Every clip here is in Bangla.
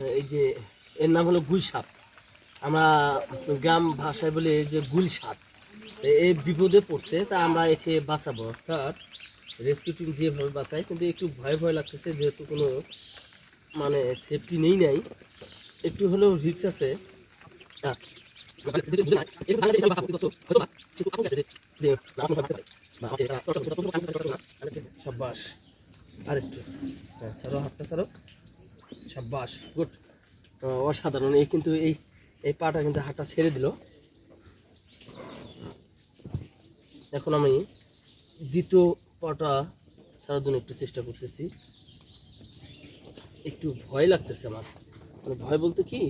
এই যে এর নাম হলো গুল সাপ। আমরা গ্রাম ভাষায় বলি যে গুল সাপ। এই বিপদে পড়ছে তা আমরা একে বাঁচাবো। অর্থাৎ রেস্কিউ টিম যেভাবে বাঁচায় কিন্তু একটু ভয় ভয় লাগতেছে যেহেতু কোনো মানে সেফটি নেই নাই। একটু হলেও রিস্ক আছে। সাব্বাস। আরেকটু। হ্যাঁ ছাড়ো হাতটা ছাড়ো। সাব্বাস, গুড। অসাধারণ, এই কিন্তু এই এই পাটা কিন্তু হাতটা ছেড়ে দিল। এখন আমি দ্বিতীয় পাটা ছাড়ার জন্য একটু চেষ্টা করতেছি। একটু ভয় লাগতেছে আমার। মানে ভয় বলতে কি?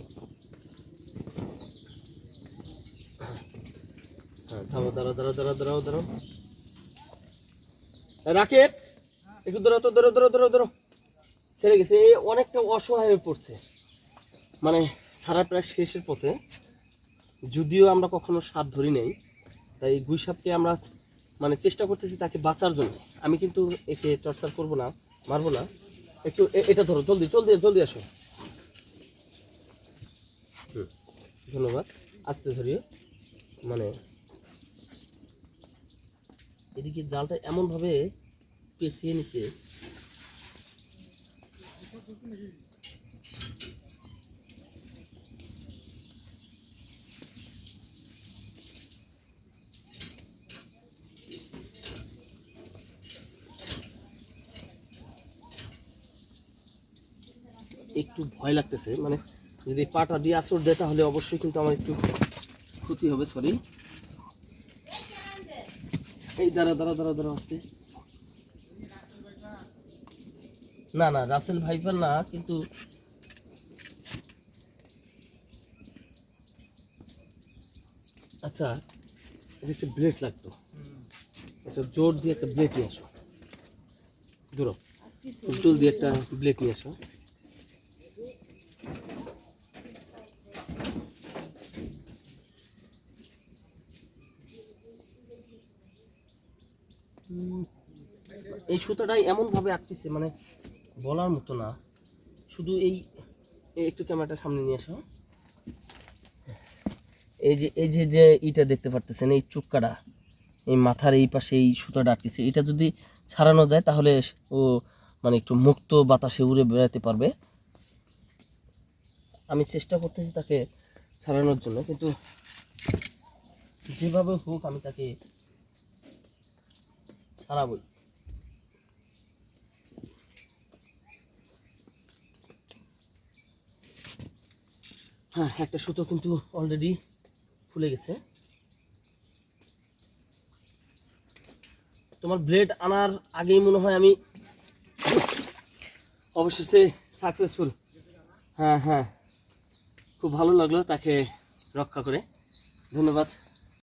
হ্যাঁ দাঁড়াও দাঁড়াও দাঁড়াও দাঁড়াও দাঁড়াও। রাকেট একটু দাঁড়াও তো, দাঁড়াও দাঁড়াও দাঁড়াও দাঁড়াও। ছেড়ে গেছে, এ অনেকটা অসহায় হয়ে পড়ছে। মানে সারা প্রায় শেষের পথে, যদিও আমরা কখনো সাপ ধরি নাই, তাই গুই সাপকে আমরা মানে চেষ্টা করতেছি তাকে বাঁচার জন্য। আমি কিন্তু একে টর্চার করব না, মারবো না। একটু এটা ধরো, জলদি জলদি জলদি আসো। ধন্যবাদ। আস্তে ধরিয়ে মানে এদিকে জালটা এমনভাবে পেঁচিয়ে নিছে একটু ভয় লাগতেছে মানে যদি পাটা দিয়ে আসর দেয় তাহলে অবশ্যই কিন্তু আমার একটু ক্ষতি হবে সরি এই দাঁড়া দাঁড়া দাঁড়া দাঁড়া, আসতে। না না রাসেল ভাইপার না, কিন্তু আচ্ছা এটা একটা ব্লেড লাগতো। একটা জোর দিয়ে একটা ব্লেড নিয়ে আসো। দূর খুব জলদি একটা ব্লেড নিয়ে আসো। এই সুতাটাই এমনভাবে আটকেছে মানে বলার মতো না। শুধু এই একটু ক্যামেরাটা সামনে নিয়ে আসো। এই যে এই যে যে ইটা দেখতে পারতেছেন, এই চুক্কাটা, এই মাথার এই পাশে এই সুতাটা আটকেছে এটা যদি ছাড়ানো যায়, তাহলে ও মানে একটু মুক্ত বাতাসে উড়ে বেড়াতে পারবে। আমি চেষ্টা করতেছি তাকে ছাড়ানোর জন্য, কিন্তু যেভাবে হোক আমি তাকে ছাড়াবই। হ্যাঁ একটা সুতো কিন্তু অলরেডি ফুলে গেছে। তোমার ব্লেড আনার আগেই মনে হয় আমি অবশেষে সাকসেসফুল হ্যাঁ হ্যাঁ খুব ভালো লাগল তাকে রক্ষা করে। ধন্যবাদ।